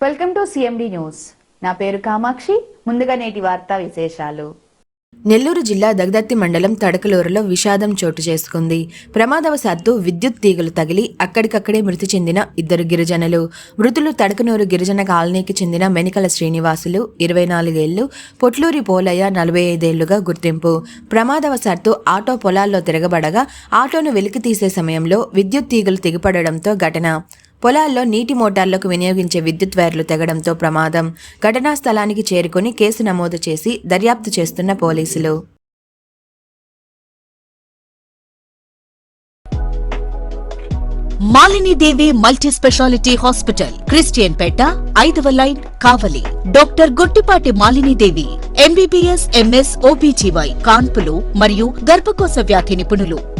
Welcome to CMD news. నా పేరు కామాక్షి. ముందుగా నేటి వార్తా విశేషాలు. నెల్లూరు జిల్లా దగదత్తి మండలం తడకలూరులో విషాదం చోటు చేసుకుంది. ప్రమాదవశాత్తు విద్యుత్ తీగలు తగిలి అక్కడికక్కడే మృతి చెందిన ఇద్దరు గిరిజనులు. మృతులు తడకనూరు గిరిజన కాలనీకి చెందిన మెనికల శ్రీనివాసులు ఇరవై నాలుగేళ్ళు పొట్లూరి పోలయ్య నలభై ఐదేళ్ళుగా గుర్తింపు. ప్రమాదవశాత్తు ఆటో పొలాల్లో తిరగబడగా ఆటోను వెలికి తీసే సమయంలో విద్యుత్ తీగలు తెగిపడడంతో ఘటన. పొలాల్లో నీటి మోటార్లకు వినియోగించే విద్యుత్ వైర్లు తెగడంతో ప్రమాదం. ఘటనా స్థలానికి చేరుకుని కేసు నమోదు చేసి దర్యాప్తు చేస్తున్న పోలీసులు. Malinidevi multi speciality hospital Christian Peta ఐదవ line Kavali. Doctor Guttipati Malinidevi MBBS MS OBGY కాన్పులు మరియు గర్భకోశ వ్యాధి నిపుణులు.